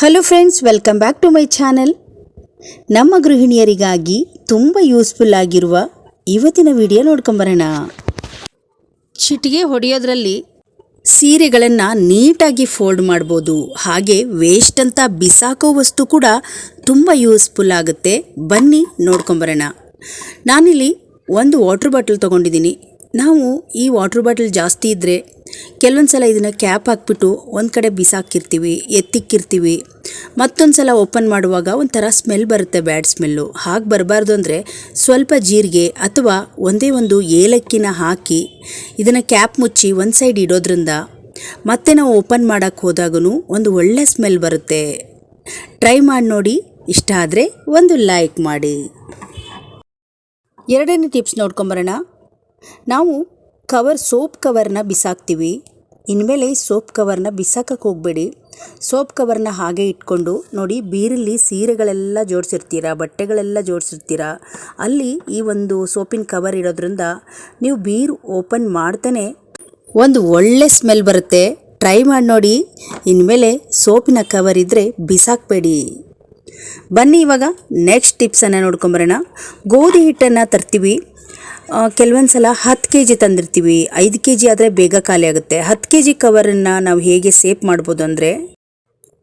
Hello friends welcome back to my channel ನಮ್ಮ ಗೃಹಿಣಿಯರಿಗಾಗಿ ತುಂಬ ಯೂಸ್ಫುಲ್ ಆಗಿರುವ ಇವತ್ತಿನ ವಿಡಿಯೋ ನೋಡ್ಕೊಂಬರೋಣ. ಚಿಟಿಗೆ ಹೊಡೆಯೋದ್ರಲ್ಲಿ ಸೀರೆಗಳನ್ನು ನೀಟಾಗಿ ಫೋಲ್ಡ್ ಮಾಡ್ಬೋದು. ಹಾಗೆ ವೇಸ್ಟ್ ಅಂತ ಬಿಸಾಕೋ ವಸ್ತು ಕೂಡ ತುಂಬ ಯೂಸ್ಫುಲ್ ಆಗುತ್ತೆ. ಬನ್ನಿ ನೋಡ್ಕೊಂಬರೋಣ. ನಾನಿಲ್ಲಿ ಒಂದು ವಾಟ್ರ್ ಬಾಟಲ್ ತೊಗೊಂಡಿದ್ದೀನಿ. ನಾವು ಈ ವಾಟ್ರ್ ಬಾಟಲ್ ಜಾಸ್ತಿ ಇದ್ದರೆ ಕೆಲವೊಂದು ಸಲ ಇದನ್ನು ಕ್ಯಾಪ್ ಹಾಕ್ಬಿಟ್ಟು ಒಂದು ಕಡೆ ಬಿಸಾಕಿರ್ತೀವಿ, ಎತ್ತಿಕ್ಕಿರ್ತೀವಿ. ಮತ್ತೊಂದು ಸಲ ಓಪನ್ ಮಾಡುವಾಗ ಒಂಥರ ಸ್ಮೆಲ್ ಬರುತ್ತೆ ಬ್ಯಾಡ್ ಸ್ಮೆಲ್ಲು ಹಾಗೆ ಬರಬಾರ್ದು ಅಂದರೆ ಸ್ವಲ್ಪ ಜೀರಿಗೆ ಅಥವಾ ಒಂದೇ ಒಂದು ಏಲಕ್ಕಿನ ಹಾಕಿ ಇದನ್ನು ಕ್ಯಾಪ್ ಮುಚ್ಚಿ ಒಂದು ಸೈಡ್ ಇಡೋದ್ರಿಂದ ಮತ್ತೆ ನಾವು ಓಪನ್ ಮಾಡೋಕ್ಕೆ ಹೋದಾಗೂ ಒಂದು ಒಳ್ಳೆ ಸ್ಮೆಲ್ ಬರುತ್ತೆ. ಟ್ರೈ ಮಾಡಿ ನೋಡಿ, ಇಷ್ಟ ಆದರೆ ಒಂದು ಲೈಕ್ ಮಾಡಿ. ಎರಡನೇ ಟಿಪ್ಸ್ ನೋಡ್ಕೊಂಬರೋಣ ನಾವು ಕವರ್ ಸೋಪ್ ಕವರ್ನ ಬಿಸಾಕ್ತೀವಿ. ಇನ್ಮೇಲೆ ಸೋಪ್ ಕವರ್ನ ಬಿಸಾಕಕ್ಕೆ ಹೋಗಬೇಡಿ. ಸೋಪ್ ಕವರ್ನ ಹಾಗೆ ಇಟ್ಕೊಂಡು ನೋಡಿ ಬೀರಲ್ಲಿ ಸೀರೆಗಳೆಲ್ಲ ಜೋಡಿಸಿರ್ತೀರ, ಬಟ್ಟೆಗಳೆಲ್ಲ ಜೋಡಿಸಿರ್ತೀರ, ಅಲ್ಲಿ ಈ ಒಂದು ಸೋಪಿನ ಕವರ್ ಇರೋದ್ರಿಂದ ನೀವು ಬೀರು ಓಪನ್ ಮಾಡ್ತಾನೆ. ಒಂದು ಒಳ್ಳೆ ಸ್ಮೆಲ್ ಬರುತ್ತೆ. ಟ್ರೈ ಮಾಡಿ ನೋಡಿ. ಇನ್ಮೇಲೆ ಸೋಪಿನ ಕವರ್ ಇದ್ದರೆ ಬಿಸಾಕಬೇಡಿ. ಬನ್ನಿ ಇವಾಗ ನೆಕ್ಸ್ಟ್ ಟಿಪ್ಸನ್ನು ನೋಡ್ಕೊಂಬರೋಣ. ಗೋಧಿ ಹಿಟ್ಟನ್ನು ತರ್ತೀವಿ. ಕೆಲವೊಂದು ಸಲ ಹತ್ತು ಕೆ ಜಿ ತಂದಿರ್ತೀವಿ. ಐದು ಕೆ ಜಿ ಆದರೆ ಬೇಗ ಖಾಲಿ ಆಗುತ್ತೆ. ಹತ್ತು ಕೆ ಜಿ ಕವರನ್ನು ನಾವು ಹೇಗೆ ಸೇಫ್ ಮಾಡ್ಬೋದು ಅಂದರೆ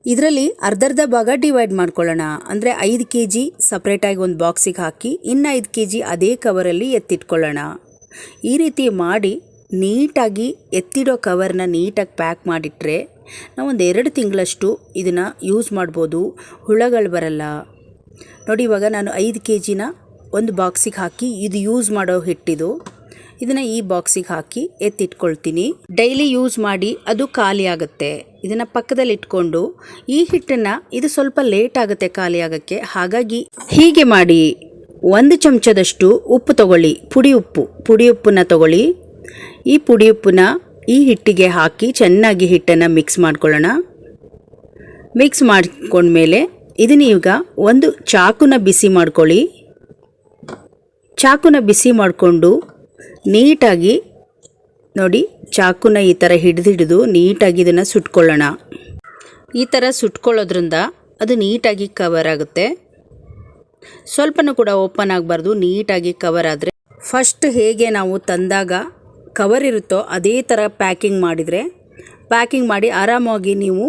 ಇದರಲ್ಲಿ ಅರ್ಧರ್ಧ ಭಾಗ ಡಿವೈಡ್ ಮಾಡ್ಕೊಳ್ಳೋಣ. ಅಂದರೆ ಐದು ಕೆ ಜಿ ಸಪ್ರೇಟಾಗಿ ಒಂದು ಬಾಕ್ಸಿಗೆ ಹಾಕಿ ಇನ್ನು ಐದು ಕೆ ಜಿ ಅದೇ ಕವರಲ್ಲಿ ಎತ್ತಿಟ್ಕೊಳ್ಳೋಣ. ಈ ರೀತಿ ಮಾಡಿ ನೀಟಾಗಿ ಎತ್ತಿಡೋ ಕವರ್ನ ನೀಟಾಗಿ ಪ್ಯಾಕ್ ಮಾಡಿಟ್ರೆ ನಾವು ಒಂದು ಎರಡು ತಿಂಗಳಷ್ಟು ಇದನ್ನು ಯೂಸ್ ಮಾಡ್ಬೋದು. ಹುಳಗಳು ಬರಲ್ಲ. ನೋಡಿ ಇವಾಗ ನಾನು ಐದು ಕೆ ಜಿನ ಒಂದು ಬಾಕ್ಸಿಗೆ ಹಾಕಿ ಇದು ಯೂಸ್ ಮಾಡೋ ಹಿಟ್ಟಿದು. ಇದನ್ನು ಈ ಬಾಕ್ಸಿಗೆ ಹಾಕಿ ಎತ್ತಿಟ್ಕೊಳ್ತೀನಿ. ಡೈಲಿ ಯೂಸ್ ಮಾಡಿ ಅದು ಖಾಲಿ ಆಗುತ್ತೆ. ಇದನ್ನು ಪಕ್ಕದಲ್ಲಿ ಇಟ್ಕೊಂಡು ಈ ಹಿಟ್ಟನ್ನು ಇದು ಸ್ವಲ್ಪ ಲೇಟ್ ಆಗುತ್ತೆ ಖಾಲಿ ಆಗೋಕ್ಕೆ. ಹಾಗಾಗಿ ಹೀಗೆ ಮಾಡಿ ಒಂದು ಚಮಚದಷ್ಟು ಉಪ್ಪು ತಗೊಳ್ಳಿ. ಪುಡಿ ಉಪ್ಪು. ಪುಡಿ ಉಪ್ಪನ್ನ ತಗೊಳ್ಳಿ. ಈ ಪುಡಿ ಉಪ್ಪನ್ನ ಈ ಹಿಟ್ಟಿಗೆ ಹಾಕಿ ಚೆನ್ನಾಗಿ ಹಿಟ್ಟನ್ನು ಮಿಕ್ಸ್ ಮಾಡ್ಕೊಳ್ಳೋಣ. ಮಿಕ್ಸ್ ಮಾಡ್ಕೊಂಡ್ಮೇಲೆ ಇದನ್ನ ಈಗ ಒಂದು ಚಾಕುನ ಬಿಸಿ ಮಾಡ್ಕೊಳ್ಳಿ. ಚಾಕುನ ಬಿಸಿ ಮಾಡಿಕೊಂಡು ನೀಟಾಗಿ, ನೋಡಿ, ಚಾಕುನ ಈ ಥರ ಹಿಡಿದು ಹಿಡಿದು ನೀಟಾಗಿ ಇದನ್ನು ಸುಟ್ಕೊಳ್ಳೋಣ. ಈ ಥರ ಸುಟ್ಕೊಳ್ಳೋದ್ರಿಂದ ಅದು ನೀಟಾಗಿ ಕವರ್ ಆಗುತ್ತೆ. ಸ್ವಲ್ಪನೂ ಕೂಡ ಓಪನ್ ಆಗಬಾರ್ದು, ನೀಟಾಗಿ ಕವರ್ ಆದರೆ. ಫಸ್ಟ್ ಹೇಗೆ ನಾವು ತಂದಾಗ ಕವರ್ ಇರುತ್ತೋ ಅದೇ ಥರ ಪ್ಯಾಕಿಂಗ್ ಮಾಡಿದರೆ ಪ್ಯಾಕಿಂಗ್ ಮಾಡಿ ಆರಾಮಾಗಿ ನೀವು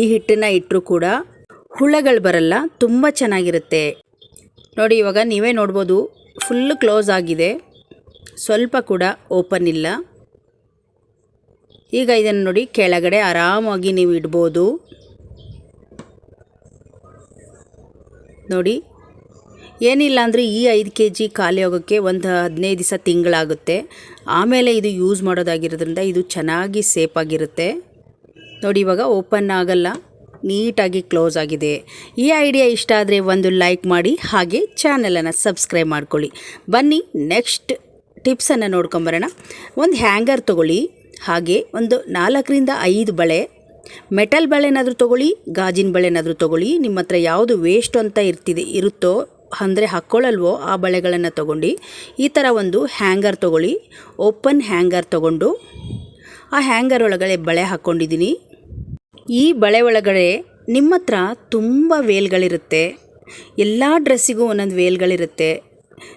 ಈ ಹಿಟ್ಟನ್ನು ಇಟ್ಟರೂ ಕೂಡ ಹುಳಗಳು ಬರಲ್ಲ, ತುಂಬ ಚೆನ್ನಾಗಿರುತ್ತೆ. ನೋಡಿ, ಇವಾಗ ನೀವೇ ನೋಡ್ಬೋದು ಫುಲ್ಲು ಕ್ಲೋಸ್ ಆಗಿದೆ. ಸ್ವಲ್ಪ ಕೂಡ ಓಪನ್ ಇಲ್ಲ. ಈಗ ಇದನ್ನು ನೋಡಿ ಕೆಳಗಡೆ ಆರಾಮಾಗಿ ನೀವು ಇಡ್ಬೋದು. ನೋಡಿ, ಏನಿಲ್ಲ ಅಂದರೆ ಈ ಐದು ಕೆ ಜಿ ಖಾಲಿ ಆಗೋಕ್ಕೆ ಒಂದು ಹದಿನೈದು ದಿವಸ ತಿಂಗಳಾಗುತ್ತೆ. ಆಮೇಲೆ ಇದು ಯೂಸ್ ಮಾಡೋದಾಗಿರೋದ್ರಿಂದ ಇದು ಚೆನ್ನಾಗಿ ಸೇಫ್ ಆಗಿರುತ್ತೆ. ನೋಡಿ, ಇವಾಗ ಓಪನ್ ಆಗಲ್ಲ. ನೀಟಾಗಿ ಕ್ಲೋಸ್ ಆಗಿದೆ. ಈ ಐಡಿಯಾ ಇಷ್ಟ ಆದರೆ ಒಂದು ಲೈಕ್ ಮಾಡಿ, ಹಾಗೆ ಚಾನಲನ್ನು ಸಬ್ಸ್ಕ್ರೈಬ್ ಮಾಡ್ಕೊಳ್ಳಿ. ಬನ್ನಿ, ನೆಕ್ಸ್ಟ್ ಟಿಪ್ಸನ್ನು ನೋಡ್ಕೊಂಬರೋಣ. ಒಂದು ಹ್ಯಾಂಗರ್ ತೊಗೊಳ್ಳಿ, ಹಾಗೆ ಒಂದು ನಾಲ್ಕರಿಂದ ಐದು ಬಳೆ, ಮೆಟಲ್ ಬಳೆನಾದರೂ ತೊಗೊಳ್ಳಿ, ಗಾಜಿನ ಬಳೆನಾದರೂ ತೊಗೊಳ್ಳಿ, ನಿಮ್ಮ ಹತ್ರ ಯಾವುದು ವೇಸ್ಟ್ ಅಂತ ಇರ್ತಿದೆ, ಇರುತ್ತೋ, ಅಂದರೆ ಹಾಕ್ಕೊಳ್ಳಲ್ವೋ ಆ ಬಳೆಗಳನ್ನು ತೊಗೊಂಡು, ಈ ಥರ ಒಂದು ಹ್ಯಾಂಗರ್ ತೊಗೊಳ್ಳಿ. ಓಪನ್ ಹ್ಯಾಂಗರ್ ತೊಗೊಂಡು, ಆ ಹ್ಯಾಂಗರ್ ಒಳಗಡೆ ಬಳೆ ಹಾಕ್ಕೊಂಡಿದ್ದೀನಿ ಈ ಬಳೆ ಒಳಗಡೆ ನಿಮ್ಮ ಹತ್ರ ತುಂಬ ವೇಲ್ಗಳಿರುತ್ತೆ. ಎಲ್ಲ ಡ್ರೆಸ್ಸಿಗೂ ಒಂದೊಂದು ವೇಲ್ಗಳಿರುತ್ತೆ.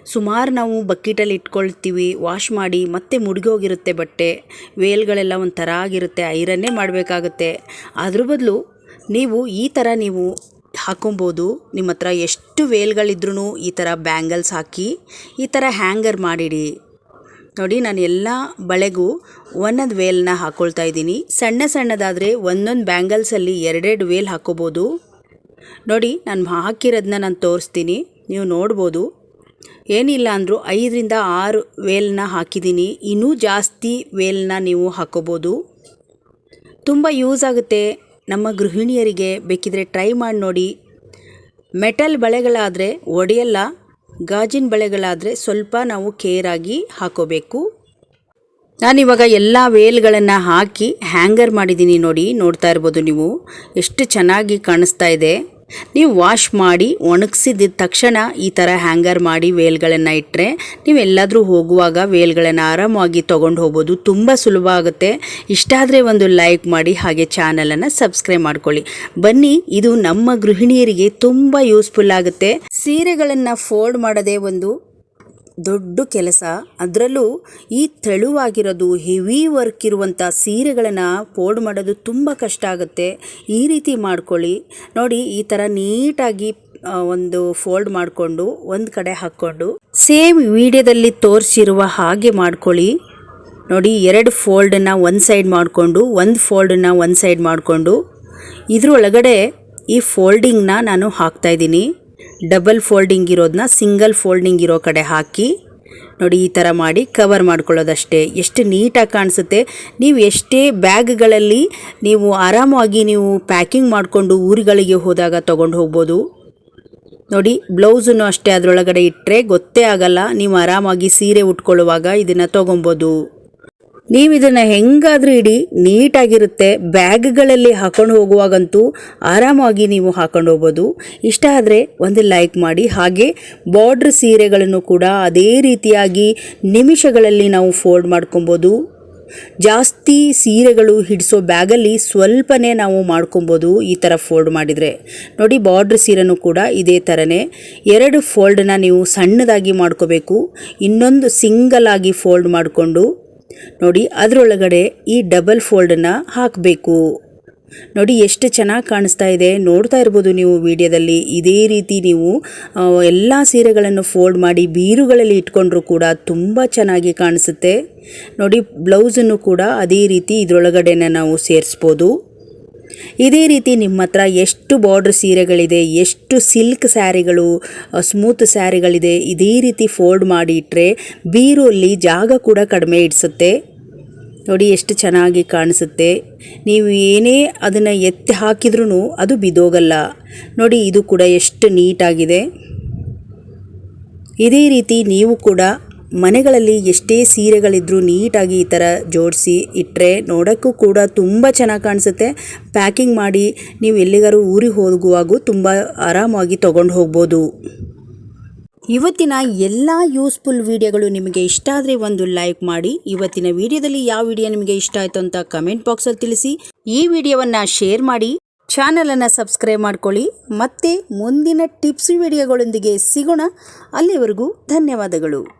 ಸುಮಾರು ನಾವು ಬಕೆಟಲ್ಲಿ ಇಟ್ಕೊಳ್ತೀವಿ, ವಾಶ್ ಮಾಡಿ ಮತ್ತೆ ಮುಡ್ಗೋಗಿರುತ್ತೆ ಬಟ್ಟೆ. ವೇಲ್ಗಳೆಲ್ಲ ಒಂಥರ ಆಗಿರುತ್ತೆ, ಐರನ್ನೇ ಮಾಡಬೇಕಾಗುತ್ತೆ. ಅದ್ರ ಬದಲು ನೀವು ಈ ಥರ ನೀವು ಹಾಕೊಬೋದು. ನಿಮ್ಮ ಹತ್ರ ಎಷ್ಟು ವೇಲ್ಗಳಿದ್ರೂ ಈ ಥರ ಬ್ಯಾಂಗಲ್ಸ್ ಹಾಕಿ ಈ ಥರ ಹ್ಯಾಂಗರ್ ಮಾಡಿಡಿ. ನೋಡಿ, ನಾನು ಎಲ್ಲ ಬಳೆಗೂ ಒಂದೊಂದು ವೇಲ್ನ ಹಾಕ್ಕೊಳ್ತಾ ಇದ್ದೀನಿ. ಸಣ್ಣ ಸಣ್ಣದಾದರೆ ಒಂದೊಂದು ಬ್ಯಾಂಗಲ್ಸಲ್ಲಿ ಎರಡೆರಡು ವೇಲ್ ಹಾಕ್ಕೋಬೋದು ನೋಡಿ, ನಾನು ಹಾಕಿರೋದನ್ನ ನಾನು ತೋರಿಸ್ತೀನಿ. ನೀವು ನೋಡ್ಬೋದು. ಏನಿಲ್ಲ ಅಂದರೂ ಐದರಿಂದ ಆರು ವೇಲ್ನ ಹಾಕಿದ್ದೀನಿ. ಇನ್ನೂ ಜಾಸ್ತಿ ವೇಲ್ನ ನೀವು ಹಾಕ್ಕೋಬೋದು ತುಂಬ ಯೂಸ್ ಆಗುತ್ತೆ. ನಮ್ಮ ಗೃಹಿಣಿಯರಿಗೆ ಬೇಕಿದ್ರೆ ಟ್ರೈ ಮಾಡಿ ನೋಡಿ. ಮೆಟಲ್ ಬಳೆಗಳಾದರೆ ಒಡೆಯಲ್ಲ. ಗಾಜಿನ ಬಳೆಗಳಾದರೆ ಸ್ವಲ್ಪ ನಾವು ಕೇರಾಗಿ ಹಾಕೋಬೇಕು. ನಾನಿವಾಗ ಎಲ್ಲ ವೇಲ್ಗಳನ್ನು ಹಾಕಿ ಹ್ಯಾಂಗರ್ ಮಾಡಿದ್ದೀನಿ ನೋಡಿ, ನೋಡ್ತಾ ಇರ್ಬೋದು ನೀವು. ಎಷ್ಟು ಚೆನ್ನಾಗಿ ಕಾಣಿಸ್ತಾ ಇದೆ. ನೀವು ವಾಶ್ ಮಾಡಿ ಒಣಗಿಸಿದ ತಕ್ಷಣ ಈ ಥರ ಹ್ಯಾಂಗರ್ ಮಾಡಿ ವೇಲ್ಗಳನ್ನು ಇಟ್ಟರೆ ನೀವು ಎಲ್ಲಾದರೂ ಹೋಗುವಾಗ ವೇಲ್ಗಳನ್ನು ಆರಾಮಾಗಿ ತೊಗೊಂಡು ಹೋಗ್ಬೋದು. ತುಂಬ ಸುಲಭ ಆಗುತ್ತೆ. ಇಷ್ಟ ಆದರೆ ಒಂದು ಲೈಕ್ ಮಾಡಿ, ಹಾಗೆ ಚಾನಲನ್ನು ಸಬ್ಸ್ಕ್ರೈಬ್ ಮಾಡ್ಕೊಳ್ಳಿ. ಬನ್ನಿ, ಇದು ನಮ್ಮ ಗೃಹಿಣಿಯರಿಗೆ ತುಂಬ ಯೂಸ್ಫುಲ್ ಆಗುತ್ತೆ. ಸೀರೆಗಳನ್ನು ಫೋಲ್ಡ್ ಮಾಡೋದೇ ಒಂದು ದೊಡ್ಡ ಕೆಲಸ. ಅದರಲ್ಲೂ ಈ ತೆಳುವಾಗಿರೋದು ಹೆವಿ ವರ್ಕ್ ಇರುವಂಥ ಸೀರೆಗಳನ್ನು ಫೋಲ್ಡ್ ಮಾಡೋದು ತುಂಬ ಕಷ್ಟ ಆಗುತ್ತೆ. ಈ ರೀತಿ ಮಾಡ್ಕೊಳ್ಳಿ. ನೋಡಿ, ಈ ಥರ ನೀಟಾಗಿ ಒಂದು ಫೋಲ್ಡ್ ಮಾಡಿಕೊಂಡು ಒಂದು ಕಡೆ ಹಾಕ್ಕೊಂಡು ಸೇಮ್ ವಿಡಿಯೋದಲ್ಲಿ ತೋರಿಸಿರುವ ಹಾಗೆ ಮಾಡ್ಕೊಳ್ಳಿ. ನೋಡಿ, ಎರಡು ಫೋಲ್ಡನ್ನು ಒಂದು ಸೈಡ್ ಮಾಡಿಕೊಂಡು, ಒಂದು ಫೋಲ್ಡನ್ನು ಒಂದು ಸೈಡ್ ಮಾಡಿಕೊಂಡು. ಇದರೊಳಗಡೆ ಈ ಫೋಲ್ಡಿಂಗ್ನ ನಾನು ಹಾಕ್ತಾ ಇದ್ದೀನಿ. ಡಬಲ್ ಫೋಲ್ಡಿಂಗ್ ಇರೋದನ್ನ ಸಿಂಗಲ್ ಫೋಲ್ಡಿಂಗ್ ಇರೋ ಕಡೆ ಹಾಕಿ, ನೋಡಿ ಈ ಥರ ಮಾಡಿ ಕವರ್ ಮಾಡ್ಕೊಳ್ಳೋದಷ್ಟೇ. ಎಷ್ಟು ನೀಟಾಗಿ ಕಾಣಿಸುತ್ತೆ. ನೀವು ಎಷ್ಟೇ ಬ್ಯಾಗ್ಗಳಲ್ಲಿ ನೀವು ಆರಾಮಾಗಿ ನೀವು ಪ್ಯಾಕಿಂಗ್ ಮಾಡಿಕೊಂಡು ಊರುಗಳಿಗೆ ಹೋದಾಗ ತೊಗೊಂಡು ಹೋಗ್ಬೋದು. ನೋಡಿ, ಬ್ಲೌಸನ್ನು ಅಷ್ಟೇ ಅದರೊಳಗಡೆ ಇಟ್ಟರೆ ಗೊತ್ತೇ ಆಗಲ್ಲ. ನೀವು ಆರಾಮಾಗಿ ಸೀರೆ ಉಟ್ಕೊಳ್ಳುವಾಗ ಇದನ್ನು ತೊಗೊಬೋದು. ನೀವು ಇದನ್ನು ಹೆಂಗಾದರೂ ಇಡಿ, ನೀಟಾಗಿರುತ್ತೆ. ಬ್ಯಾಗ್ಗಳಲ್ಲಿ ಹಾಕೊಂಡು ಹೋಗುವಾಗಂತೂ ಆರಾಮಾಗಿ ನೀವು ಹಾಕೊಂಡು ಹೋಗ್ಬೋದು. ಇಷ್ಟ ಆದರೆ ಒಂದು ಲೈಕ್ ಮಾಡಿ. ಹಾಗೆ ಬಾರ್ಡ್ರ್ ಸೀರೆಗಳನ್ನು ಕೂಡ ಅದೇ ರೀತಿಯಾಗಿ ನಿಮಿಷಗಳಲ್ಲಿ ನಾವು ಫೋಲ್ಡ್ ಮಾಡ್ಕೊಬೋದು. ಜಾಸ್ತಿ ಸೀರೆಗಳು ಹಿಡಿಸೋ ಬ್ಯಾಗಲ್ಲಿ ಸ್ವಲ್ಪನೇ ನಾವು ಮಾಡ್ಕೊಬೋದು ಈ ಥರ ಫೋಲ್ಡ್ ಮಾಡಿದರೆ. ನೋಡಿ ಬಾರ್ಡ್ರ್ ಸೀರೆನೂ ಕೂಡ ಇದೇ ಥರನೇ ಎರಡು ಫೋಲ್ಡನ್ನ ನೀವು ಸಣ್ಣದಾಗಿ ಮಾಡ್ಕೋಬೇಕು. ಇನ್ನೊಂದು ಸಿಂಗಲ್ ಆಗಿ ಫೋಲ್ಡ್ ಮಾಡಿಕೊಂಡು ನೋಡಿ, ಅದರೊಳಗಡೆ ಈ ಡಬಲ್ ಫೋಲ್ಡನ್ನು ಹಾಕಬೇಕು. ನೋಡಿ, ಎಷ್ಟು ಚೆನ್ನಾಗಿ ಕಾಣಿಸ್ತಾ ಇದೆ. ನೋಡ್ತಾ ಇರ್ಬೋದು ನೀವು ವಿಡಿಯೋದಲ್ಲಿ. ಇದೇ ರೀತಿ ನೀವು ಎಲ್ಲ ಸೀರೆಗಳನ್ನು ಫೋಲ್ಡ್ ಮಾಡಿ ಬೀರುಗಳಲ್ಲಿ ಇಟ್ಕೊಂಡ್ರೂ ಕೂಡ ತುಂಬ ಚೆನ್ನಾಗಿ ಕಾಣಿಸುತ್ತೆ. ನೋಡಿ, ಬ್ಲೌಸನ್ನು ಕೂಡ ಅದೇ ರೀತಿ ಇದರೊಳಗಡೆನ ನಾವು ಸೇರಿಸ್ಬೋದು. ಇದೇ ರೀತಿ ನಿಮ್ಮ ಹತ್ರ ಎಷ್ಟು ಬಾರ್ಡ್ರ್ ಸೀರೆಗಳಿದೆ, ಎಷ್ಟು ಸಿಲ್ಕ್ ಸ್ಯಾರಿಗಳು ಸ್ಮೂತ್ ಸ್ಯಾರಿಗಳಿದೆ, ಇದೇ ರೀತಿ ಫೋಲ್ಡ್ ಮಾಡಿ ಇಟ್ಟರೆ ಬೀರಲ್ಲಿ ಜಾಗ ಕೂಡ ಕಡಿಮೆ ಇಡಿಸುತ್ತೆ. ನೋಡಿ ಎಷ್ಟು ಚೆನ್ನಾಗಿ ಕಾಣಿಸುತ್ತೆ. ನೀವು ಏನೇ ಅದನ್ನು ಎತ್ತಿ ಹಾಕಿದ್ರೂ ಅದು ಬಿದೋಗಲ್ಲ ನೋಡಿ ಇದು ಕೂಡ ಎಷ್ಟು ನೀಟಾಗಿದೆ. ಇದೇ ರೀತಿ ನೀವು ಕೂಡ ಮನೆಗಳಲ್ಲಿ ಎಷ್ಟೇ ಸೀರೆಗಳಿದ್ರೂ ನೀಟಾಗಿ ಈ ಥರ ಜೋಡಿಸಿ ಇಟ್ಟರೆ ನೋಡೋಕ್ಕೂ ಕೂಡ ತುಂಬ ಚೆನ್ನಾಗಿ ಕಾಣಿಸುತ್ತೆ. ಪ್ಯಾಕಿಂಗ್ ಮಾಡಿ ನೀವು ಎಲ್ಲಿಗಾರು ಊರಿಗೆ ಹೋಗುವಾಗೂ ತುಂಬ ಆರಾಮಾಗಿ ತೊಗೊಂಡು ಹೋಗ್ಬೋದು. ಇವತ್ತಿನ ಎಲ್ಲ ಯೂಸ್ಫುಲ್ ವಿಡಿಯೋಗಳು ನಿಮಗೆ ಇಷ್ಟ ಆದರೆ ಒಂದು ಲೈಕ್ ಮಾಡಿ. ಇವತ್ತಿನ ವಿಡಿಯೋದಲ್ಲಿ ಯಾವ ವಿಡಿಯೋ ನಿಮಗೆ ಇಷ್ಟ ಆಯಿತು ಅಂತ ಕಮೆಂಟ್ ಬಾಕ್ಸಲ್ಲಿ ತಿಳಿಸಿ. ಈ ವಿಡಿಯೋವನ್ನು ಶೇರ್ ಮಾಡಿ. ಚಾನಲನ್ನು ಸಬ್ಸ್ಕ್ರೈಬ್ ಮಾಡ್ಕೊಳ್ಳಿ. ಮತ್ತೆ ಮುಂದಿನ ಟಿಪ್ಸ್ ವಿಡಿಯೋಗಳೊಂದಿಗೆ ಸಿಗೋಣ. ಅಲ್ಲಿವರೆಗೂ ಧನ್ಯವಾದಗಳು.